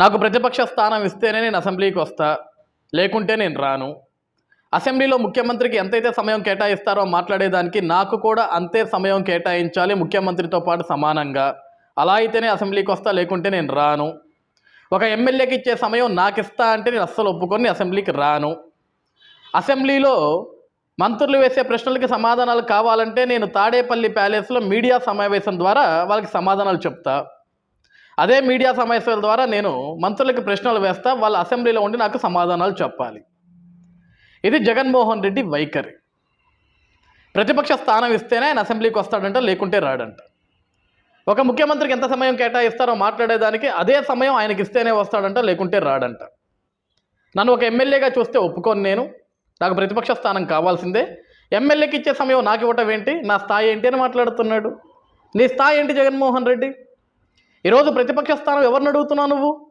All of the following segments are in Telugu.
నాకు ప్రతిపక్ష స్థానం ఇస్తేనే నేను అసెంబ్లీకి వస్తా లేకుంటే నేను రాను. అసెంబ్లీలో ముఖ్యమంత్రికి ఎంతైతే సమయం కేటాయిస్తారో మాట్లాడేదానికి నాకు కూడా అంతే సమయం కేటాయించాలి ముఖ్యమంత్రితో పాటు సమానంగా. అలా అయితేనే అసెంబ్లీకి వస్తా లేకుంటే నేను రాను. ఒక ఎమ్మెల్యేకి ఇచ్చే సమయం నాకు ఇస్తా అంటే నేను అస్సలు ఒప్పుకొని అసెంబ్లీకి రాను. అసెంబ్లీలో మంత్రులు వేసే ప్రశ్నలకి సమాధానాలు కావాలంటే నేను తాడేపల్లి ప్యాలెస్లో మీడియా సమావేశం ద్వారా వాళ్ళకి సమాధానాలు చెప్తా. అదే మీడియా సమావేశాల ద్వారా నేను మంత్రులకి ప్రశ్నలు వేస్తా వాళ్ళ అసెంబ్లీలో ఉండి నాకు సమాధానాలు చెప్పాలి. ఇది జగన్మోహన్ రెడ్డి వైఖరి. ప్రతిపక్ష స్థానం ఇస్తేనే ఆయన అసెంబ్లీకి వస్తాడంట లేకుంటే రాడంట. ఒక ముఖ్యమంత్రికి ఎంత సమయం కేటాయిస్తారో మాట్లాడేదానికి అదే సమయం ఆయనకి ఇస్తేనే వస్తాడంట లేకుంటే రాడంట. నన్ను ఒక ఎమ్మెల్యేగా చూస్తే ఒప్పుకోను నేను. నాకు ప్రతిపక్ష స్థానం కావాల్సిందే. ఎమ్మెల్యేకి ఇచ్చే సమయం నాకు ఇవ్వటం ఏంటి? నా స్థాయి ఏంటి అని మాట్లాడుతున్నాడు. నీ స్థాయి ఏంటి జగన్మోహన్ రెడ్డి? ఈరోజు ప్రతిపక్ష స్థానం ఎవరిని అడుగుతున్నావు నువ్వు?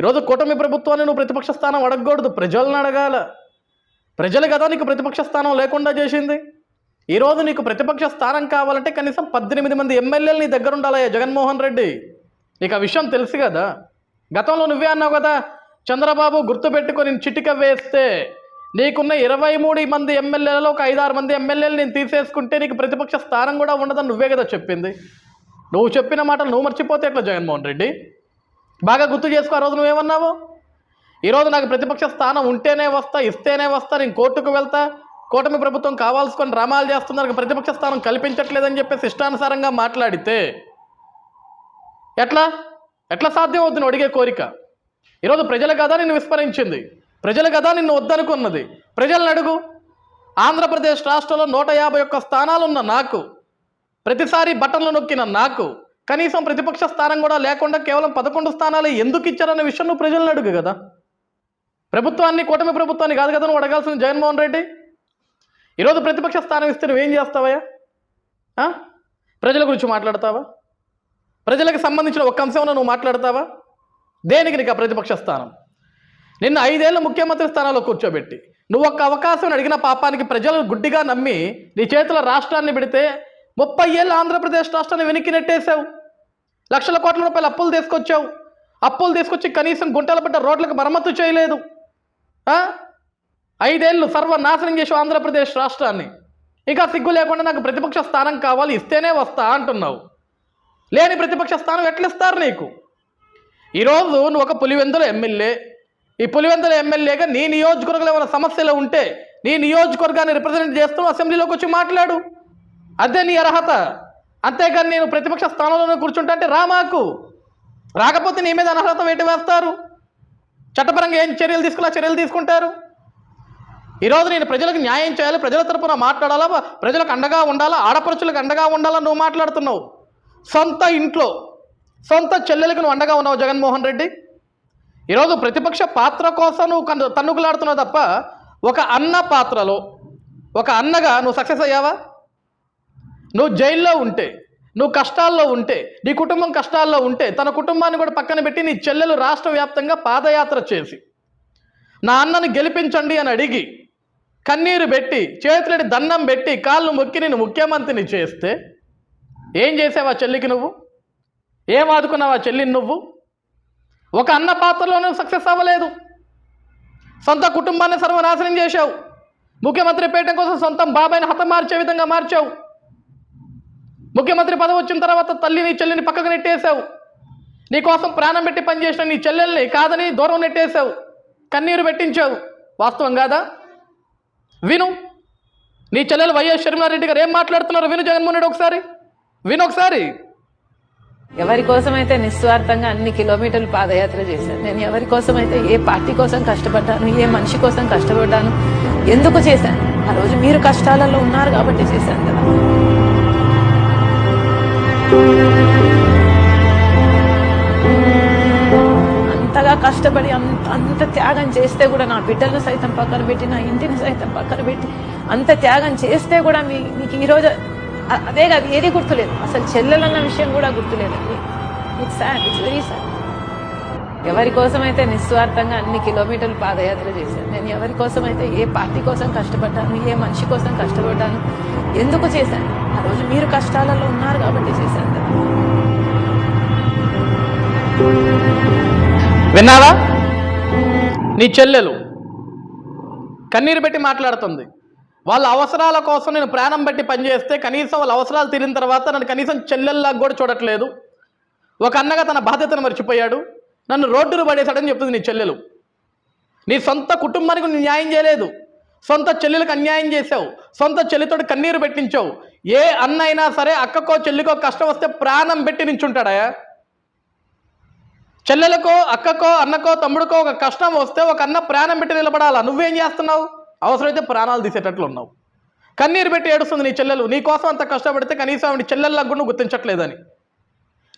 ఈరోజు కూటమి ప్రభుత్వాన్ని నువ్వు ప్రతిపక్ష స్థానం అడగకూడదు. ప్రజలను అడగాల. ప్రజలు కదా నీకు ప్రతిపక్ష స్థానం లేకుండా చేసింది. ఈరోజు నీకు ప్రతిపక్ష స్థానం కావాలంటే కనీసం పద్దెనిమిది మంది ఎమ్మెల్యేలు నీ దగ్గర ఉండాలయ్యా జగన్మోహన్ రెడ్డి. నీకు ఆ విషయం తెలుసు కదా. గతంలో నువ్వే అన్నావు కదా చంద్రబాబు గుర్తుపెట్టుకొని చిటిక వేస్తే నీకున్న ఇరవై మూడు మంది ఎమ్మెల్యేలలో ఒక ఐదారు మంది ఎమ్మెల్యేలు నేను తీసేసుకుంటే నీకు ప్రతిపక్ష స్థానం కూడా ఉండదని నువ్వే కదా చెప్పింది. నువ్వు చెప్పిన మాటలు నువ్వు మర్చిపోతే ఎట్లా జగన్మోహన్ రెడ్డి? బాగా గుర్తు చేసుకో ఆ రోజు నువ్వేమన్నావు? ఈరోజు నాకు ప్రతిపక్ష స్థానం ఉంటేనే వస్తా ఇస్తేనే వస్తా నేను కోర్టుకు వెళ్తా కూటమి ప్రభుత్వం కావాల్సుకొని డ్రామాలు చేస్తున్నారు ప్రతిపక్ష స్థానం కల్పించట్లేదని చెప్పేసి ఇష్టానుసారంగా మాట్లాడితే ఎట్లా? ఎట్లా సాధ్యం అవుతుంది అడిగే కోరిక? ఈరోజు ప్రజల కదా నిన్ను విస్మరించింది ప్రజల కదా నిన్ను వద్దనుకున్నది ప్రజలను అడుగు. ఆంధ్రప్రదేశ్ రాష్ట్రంలో నూట యాభై ఒక్క స్థానాలున్న నాకు ప్రతిసారి బటన్లు నొక్కిన నాకు కనీసం ప్రతిపక్ష స్థానం కూడా లేకుండా కేవలం పదకొండు స్థానాలు ఎందుకు ఇచ్చారన్న విషయం నువ్వు ప్రజలను అడుగు కదా. ప్రభుత్వాన్ని కూటమి ప్రభుత్వాన్ని కాదు కదా నువ్వు అడగాల్సిన జగన్మోహన్ రెడ్డి? ఈరోజు ప్రతిపక్ష స్థానం ఇస్తే నువ్వేం చేస్తావయ్యా? ప్రజల గురించి మాట్లాడతావా? ప్రజలకు సంబంధించిన ఒక్క అంశంలో నువ్వు మాట్లాడతావా? దేనికి నీకు ఆ ప్రతిపక్ష స్థానం? నిన్న ఐదేళ్ళు ముఖ్యమంత్రి స్థానంలో కూర్చోబెట్టి నువ్వు ఒక్క అవకాశం అడిగిన పాపానికి ప్రజలు గుడ్డిగా నమ్మి నీ చేతుల రాష్ట్రాన్ని పెడితే ముప్పై ఏళ్ళు ఆంధ్రప్రదేశ్ రాష్ట్రాన్ని వెనక్కి నెట్టేశావు. లక్షల కోట్ల రూపాయలు అప్పులు తీసుకొచ్చావు. అప్పులు తీసుకొచ్చి కనీసం గుంటల పడ్డ రోడ్లకు మరమ్మతు చేయలేదు. ఐదేళ్ళు సర్వనాశనం చేసావు ఆంధ్రప్రదేశ్ రాష్ట్రాన్ని. ఇంకా సిగ్గు లేకుండా నాకు ప్రతిపక్ష స్థానం కావాలి ఇస్తేనే వస్తా అంటున్నావు. లేని ప్రతిపక్ష స్థానం ఎట్లా ఇస్తారు నీకు? ఈరోజు నువ్వు ఒక పులివెందుల ఎమ్మెల్యే. ఈ పులివెందుల ఎమ్మెల్యేగా నీ నియోజకవర్గంలో ఏమైనా సమస్యలు ఉంటే నీ నియోజకవర్గాన్ని రిప్రజెంట్ చేస్తూ అసెంబ్లీలోకి వచ్చి మాట్లాడు. అదే నీ అర్హత. అంతేగాని నేను ప్రతిపక్ష స్థానంలోనే కూర్చుంటా అంటే రా మాకు. రాకపోతే నీ మీద అనర్హత వేటి వేస్తారు? చట్టపరంగా ఏం చర్యలు తీసుకున్నా చర్యలు తీసుకుంటారు? ఈరోజు నేను ప్రజలకు న్యాయం చేయాలి ప్రజల తరపున మాట్లాడాలా ప్రజలకు అండగా ఉండాలా ఆడపడుచులకు అండగా ఉండాలా నువ్వు మాట్లాడుతున్నావు? సొంత ఇంట్లో సొంత చెల్లెలకు నువ్వు అండగా ఉన్నావు జగన్మోహన్ రెడ్డి? ఈరోజు ప్రతిపక్ష పాత్ర కోసం నువ్వు కన్ను తన్నుకులాడుతున్నావు తప్ప ఒక అన్న పాత్రలో ఒక అన్నగా నువ్వు సక్సెస్ అయ్యావా? నువ్వు జైల్లో ఉంటే నువ్వు కష్టాల్లో ఉంటే నీ కుటుంబం కష్టాల్లో ఉంటే తన కుటుంబాన్ని కూడా పక్కన పెట్టి నీ చెల్లెలు రాష్ట్ర వ్యాప్తంగా పాదయాత్ర చేసి నా అన్నను గెలిపించండి అని అడిగి కన్నీరు పెట్టి చేతులడి దండం పెట్టి కాళ్ళు మొక్కి నేను ముఖ్యమంత్రిని చేస్తే ఏం చేసావా చెల్లికి నువ్వు? ఏం ఆదుకున్నావా చెల్లిని నువ్వు? ఒక అన్న పాత్రలోనూ సక్సెస్ అవ్వలేదు. సొంత కుటుంబాన్ని సర్వనాశనం చేశావు. ముఖ్యమంత్రి పీఠం కోసం సొంతం బాబాయిని హతం మార్చే విధంగా మార్చావు. ముఖ్యమంత్రి పదవి వచ్చిన తర్వాత తల్లిని చెల్లిని పక్కకు నెట్టేశావు. నీ కోసం ప్రాణం పెట్టి పనిచేసిన నీ చెల్లెల్ని కాదని దూరం నెట్టేశావు. కన్నీరు పెట్టించావు. వాస్తవం కాదా? విను. నీ చెల్లెలు వైఎస్ షర్మిలారెడ్డి గారు ఏం మాట్లాడుతున్నారు? విను జగన్మోహన్ రెడ్డి ఒకసారి. విను ఒకసారి. ఎవరి కోసమైతే నిస్వార్థంగా అన్ని కిలోమీటర్లు పాదయాత్ర చేశాను నేను ఎవరి కోసమైతే ఏ పార్టీ కోసం కష్టపడ్డాను ఏ మనిషి కోసం కష్టపడ్డాను ఎందుకు చేశాను? ఆ రోజు మీరు కష్టాలలో ఉన్నారు కాబట్టి చేశాను కదా. అంతగా కష్టపడి అంత అంత త్యాగం చేస్తే కూడా నా బిడ్డలను సైతం పక్కన పెట్టి నా ఇంటిని సైతం పక్కన పెట్టి అంత త్యాగం చేస్తే కూడా మీ మీకు ఈరోజు అదే కాదు ఏది గుర్తులేదు. అసలు చెల్లెలన్న విషయం కూడా గుర్తులేదండి it's sad it's very sad ఎవరి కోసమైతే నిస్వార్థంగా అన్ని కిలోమీటర్లు పాదయాత్ర చేశాను నేను ఎవరి కోసమైతే ఏ పార్టీ కోసం కష్టపడ్డాను ఏ మనిషి కోసం కష్టపడ్డాను ఎందుకు చేశాను? ఆ రోజు మీరు కష్టాలలో ఉన్నారు కాబట్టి చేశాను. విన్నావా? నీ చెల్లెలు కన్నీరు పెట్టి మాట్లాడుతుంది. వాళ్ళ అవసరాల కోసం నేను ప్రాణం పెట్టి పనిచేస్తే కనీసం వాళ్ళ అవసరాలు తీరిన తర్వాత నన్ను కనీసం చెల్లెల్లాగా కూడా చూడట్లేదు. ఒక అన్నగా తన బాధ్యతను మర్చిపోయాడు. నన్ను రోడ్డును పడేశాడని చెప్తుంది నీ చెల్లెలు. నీ సొంత కుటుంబానికి నువ్వు న్యాయం చేయలేదు. సొంత చెల్లెలకు అన్యాయం చేసావు సొంత చెల్లితో కన్నీరు పెట్టించావు. ఏ అన్న అయినా సరే అక్కకో చెల్లికో కష్టం వస్తే ప్రాణం పెట్టి నించుంటాడా? చెల్లెలకో అక్కకో అన్నకో తమ్ముడికో ఒక కష్టం వస్తే ఒక అన్న ప్రాణం పెట్టి నిలబడాలా? నువ్వేం చేస్తున్నావు? అవసరమైతే ప్రాణాలు తీసేటట్లు ఉన్నావు కన్నీరు పెట్టి ఏడుస్తుంది నీ చెల్లెలు. నీ కోసం అంత కష్టపడితే కనీసం ఆవిడ చెల్లెల్లాగా కూడా గుర్తించట్లేదని.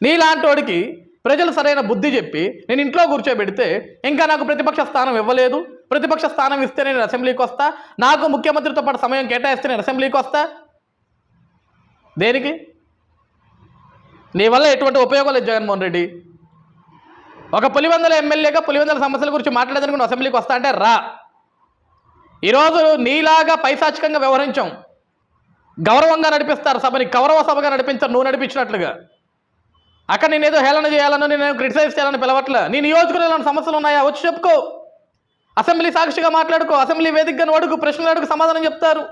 నీలాంటి వాడికి ప్రజలు సరైన బుద్ధి చెప్పి నేను ఇంట్లో కూర్చోబెడితే ఇంకా నాకు ప్రతిపక్ష స్థానం ఇవ్వలేదు. ప్రతిపక్ష స్థానం ఇస్తే నేను అసెంబ్లీకి వస్తా. నాకు ముఖ్యమంత్రితో పాటు సమయం కేటాయిస్తే నేను అసెంబ్లీకి వస్తా. దేనికి? నీ వల్ల ఎటువంటి ఉపయోగం లేదు జగన్మోహన్ రెడ్డి. ఒక పులివెందుల ఎమ్మెల్యేగా పులివెందుల సమస్యల గురించి మాట్లాడేందుకు నువ్వు అసెంబ్లీకి వస్తా అంటే రా. ఈరోజు నీలాగా పైశాచికంగా వ్యవహరించాం. గౌరవంగా నడిపిస్తారు సభని గౌరవ సభగా నడిపించారు. నువ్వు నడిపించినట్లుగా. అక్కడ నేనేదో హేళన చేయాలని నేను క్రిటిసైజ్ చేయాలని పిలవట్లే. నీ నియోజకవర్గంలో సమస్యలు ఉన్నాయా? వచ్చి చెప్పుకో. అసెంబ్లీ సాక్షిగా మాట్లాడుకో. అసెంబ్లీ వేదికగా అడుగు ప్రశ్నలు అడుగు సమాధానం చెప్తారు.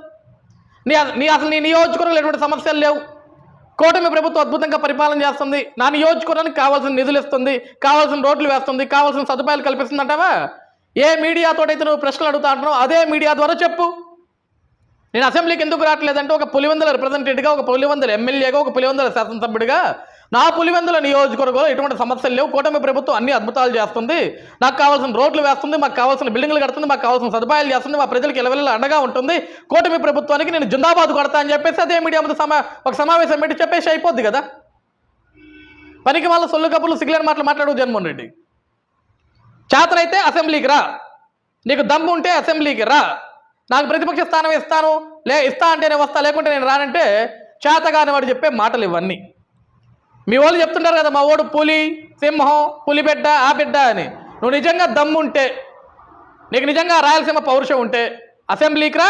నీ నీ అసలు నీ నియోజకవర్గంలో ఎటువంటి సమస్యలు లేవు. కూటమి ప్రభుత్వం అద్భుతంగా పరిపాలన చేస్తుంది. నా నియోజకవర్గానికి కావాల్సిన నిధులు ఇస్తుంది. కావాల్సిన రోడ్లు వేస్తుంది. కావాల్సిన సదుపాయాలు కల్పిస్తుంది అంటావా? ఏ మీడియాతోటైతే నువ్వు ప్రశ్నలు అడుగుతా అదే మీడియా ద్వారా చెప్పు. నేను అసెంబ్లీకి ఎందుకు రావట్లేదంటే ఒక పులివందల రిప్రజెంటేటివ్గా ఒక పులివందల ఎమ్మెల్యేగా ఒక పులివందల శాసనసభ్యుడిగా నా పులివెందుల నియోజకవర్గంలో ఎటువంటి సమస్యలు లేవు. కూటమి ప్రభుత్వం అన్ని అద్భుతాలు చేస్తుంది. నాకు కావాల్సిన రోడ్లు వేస్తుంది మాకు కావాల్సిన బిల్డింగ్లు కడుతుంది మాకు కావాల్సిన సదుపాయాలు చేస్తుంది మా ప్రజలకు ఎలవెల్ల అండగా ఉంటుంది. కూటమి ప్రభుత్వానికి నేను జిందాబాద్ కొడతా అని చెప్పేసి అదే మీడియా ముందు సమా ఒక సమావేశం పెట్టి చెప్పేసి అయిపోద్ది కదా? పనికి వాళ్ళ సొల్లు కప్పులు సిగ్గులేని మాటలు మాట్లాడు జగన్మోహన్ రెడ్డి. చేతనైతే అసెంబ్లీకి రా. నీకు దమ్ము ఉంటే అసెంబ్లీకి రా. నాకు ప్రతిపక్ష స్థానం ఇస్తాను. లే ఇస్తా అంటే నేను వస్తా లేకుంటే నేను రానంటే చేతగాని వాడు చెప్పే మాటలు ఇవన్నీ మీ వాళ్ళు చెప్తుంటారు కదా మా ఓడు పులి సింహం పులి బిడ్డ ఆ బిడ్డ అని. నువ్వు నిజంగా దమ్ము ఉంటే నీకు నిజంగా రాయలసీమ పౌరుషం ఉంటే అసెంబ్లీకి రా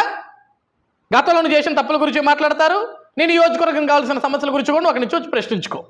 గతంలో చేసిన తప్పుల గురించి మాట్లాడతారు నీ నియోజకవర్గం కావాల్సిన సమస్యల గురించి కూడా ఒక నుంచి వచ్చి ప్రశ్నించుకో.